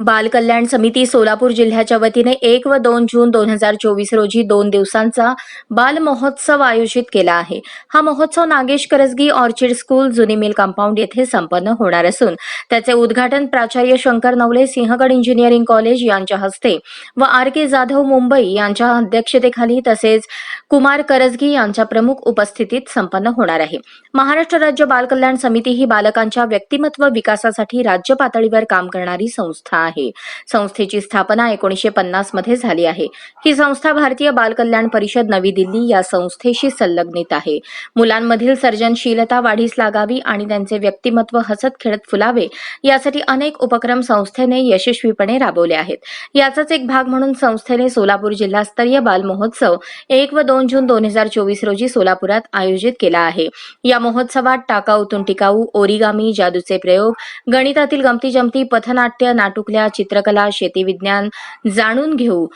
बाल कल्याण समिती सोलापूर जिल्ह्याच्या वतीने एक व दोन जून दोन हजार चोवीस रोजी दोन दिवसांचा बाल महोत्सव आयोजित केला आहे. हा महोत्सव नागेश करसगी ऑर्चिड स्कूल जुनी मिल कंपाऊंड येथे संपन्न होणार असून त्याचे उद्घाटन प्राचार्य शंकर नवले सिंहगड इंजिनिअरिंग कॉलेज यांच्या हस्ते व आर के जाधव मुंबई यांच्या अध्यक्षतेखाली तसेच कुमार करजगी यांच्या प्रमुख उपस्थितीत संपन्न होणार आहे. महाराष्ट्र राज्य बाल कल्याण समिती ही बालकांच्या व्यक्तिमत्व विकासासाठी राज्य पातळीवर काम करणारी संस्था आहे. संस्थेची स्थापना एकोणीशे पन्नासमध्ये झाली आहे. ही संस्था भारतीय बाल कल्याण परिषद नवी दिल्ली या संस्थेशी संलग्नित आहे. मुलांमधील सर्जनशीलता वाढीस लागावी आणि त्यांचे व्यक्तिमत्व हसत खेळत फुलावे यासाठी अनेक उपक्रम संस्थेने यशस्वीपणे राबवले आहेत. याचाच एक भाग म्हणून संस्थेने सोलापूर जिल्हास्तरीय बाल महोत्सव एक व दोन दोन जून दोन हजार चोवीस रोजी सोलापुरात आयोजित केला आहे. या महोत्सवात टाकाऊतून टिकाऊ ओरिगामी जादूचे प्रयोग गणितातील गमती जमती पथनाट्य नाटुकल्या चित्रकला शेती विज्ञान जाणून घेऊ.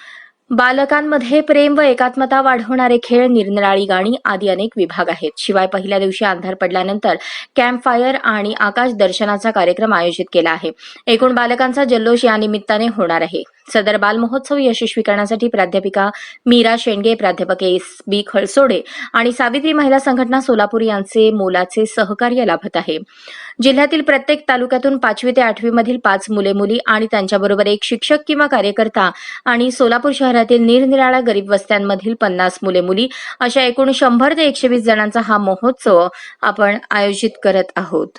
बालकांमध्ये प्रेम व एकात्मता वाढवणारे खेळ निरनिराळी गाणी आदी अनेक विभाग आहेत. शिवाय पहिल्या दिवशी अंधार पडल्यानंतर कॅम्प फायर आणि आकाश दर्शनाचा कार्यक्रम आयोजित केला आहे. एकूण बालकांचा जल्लोष या निमित्ताने होणार आहे. सदर बालमहोत्सव यशस्वी करण्यासाठी प्राध्यापिका मीरा शेंडगे प्राध्यापक एस बी खळसोडे आणि सावित्री महिला संघटना सोलापूर यांचे मोलाचे सहकार्य लाभत आहे. जिल्ह्यातील प्रत्येक तालुक्यातून पाचवी ते आठवी मधील पाच मुले मुली आणि त्यांच्याबरोबर एक शिक्षक किंवा कार्यकर्ता आणि सोलापूर शहरातील निरनिराळ्या गरीब वस्त्यांमधील पन्नास मुले मुली अशा एकूण शंभर ते एकशे वीस जणांचा हा महोत्सव आपण आयोजित करत आहोत.